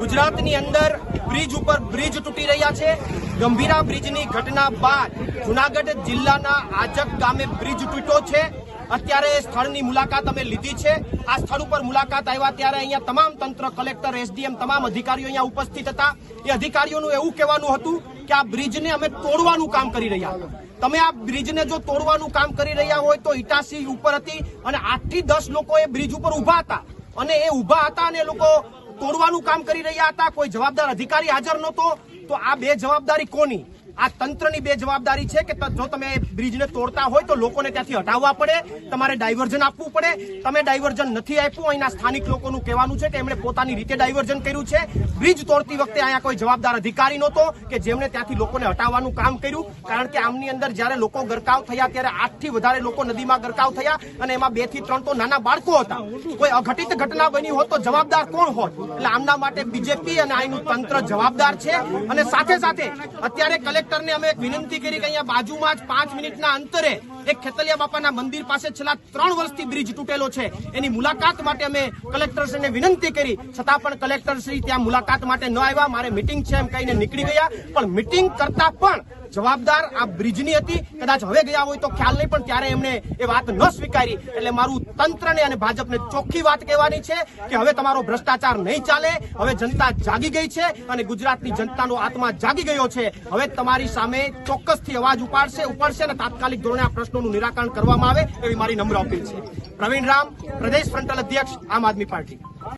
ગુજરાતની અંદર બ્રિજ ઉપર બ્રિજ તૂટી રહ્યા છે. ગંભીરા બ્રિજની ઘટના બાદ જુનાગઢ જિલ્લાના આજક ગામે બ્રિજ તૂટ્યો છે. અત્યારે સ્થળની મુલાકાત અમે લીધી છે. આ સ્થળ ઉપર મુલાકાત આવ્યા ત્યારે અહીંયા તમામ તંત્ર કલેક્ટર, એસડીએમ તમામ અધિકારીઓ અહીંયા ઉપસ્થિત હતા. એ અધિકારીઓનું એવું કહેવાનું હતું કે આ બ્રિજને અમે તોડવાનું કામ કરી રહ્યા તમે આ બ્રિજને જો તોડવાનું કામ કરી રહ્યા હોય તો ઇટાસી ઉપર હતી અને આઠથી દસ લોકો એ બ્રિજ ઉપર ઊભા હતા. અને એ ઊભા હતા અને લોકો તોડવાનું કામ કરી રહ્યા હતા, કોઈ જવાબદાર અધિકારી હાજર નહોતો, તો આ બે જવાબદારી કોની? આ તંત્રની બે જવાબદારી છે કે જો તમે બ્રિજને તોડતા હોય તો લોકોને ત્યાંથી હટાવવા પડે, તમારે ડાયવર્ઝન આપવું પડે. તમે ડાયવર્ઝન નથી આપ્યું, અહીંના સ્થાનિક લોકોનું કહેવાનું છે કે એમણે પોતાની રીતે ડાયવર્ઝન કર્યું છે. બ્રિજ તોડતી વખતે અહીંયા કોઈ જવાબદાર અધિકારી નહોતો કે જેમણે ત્યાંથી લોકોને હટાવવાનું કામ કર્યું. કારણ કે આમની અંદર જ્યારે લોકો ગરકાવ થયા, ત્યારે આઠથી વધારે લોકો નદીમાં ગરકાવ થયા અને એમાં બેથી ત્રણ તો નાના બાળકો હતા. કોઈ અઘટિત ઘટના બની હોત તો જવાબદાર કોણ હોત? એટલે આમના માટે બીજેપી અને અહીંનું તંત્ર જવાબદાર છે. અને સાથે સાથે અત્યારે કલેક્ટરને અમે એક વિનંતી કરી કે અહીંયા બાજુમાં જ પાંચ મિનિટના અંતરે એક ખેતલિયા બાપાના મંદિર પાસે છેલ્લા ત્રણ વર્ષથી બ્રિજ તૂટેલો છે. એની મુલાકાત માટે અમે કલેક્ટરશ્રીને વિનંતી કરી. છતાં પણ કલેક્ટરશ્રી ત્યાં મુલાકાત માટે ન આવ્યા. મારે મિટિંગ છે એમ કહીને નીકળી ગયા. પણ મિટિંગ કરતા પણ જવાબદાર આ બ્રિજની હતી. કદાચ હવે ગયા હોય તો ખ્યાલ નહીં, પણ ત્યારે એમણે એ વાત ન સ્વીકારી. એટલે મારું તંત્રને અને ભાજપને ચોખ્ખી વાત કહેવાની છે કે હવે તમારો ભ્રષ્ટાચાર નહીં ચાલે, હવે જનતા જાગી ગઈ છે અને ગુજરાતની જનતાનો આત્મા જાગી ગયો છે. હવે તમારી સામે ચોક્કસથી અવાજ ઉપાડશે ઉપાડશે અને તાત્કાલિક ધોરણે આ પ્રશ્નોનું નિરાકરણ કરવામાં આવે એવી મારી નમ્ર અપીલ છે. પ્રવીણ રામ, પ્રદેશ ફ્રન્ટલ અધ્યક્ષ, આમ આદમી પાર્ટી.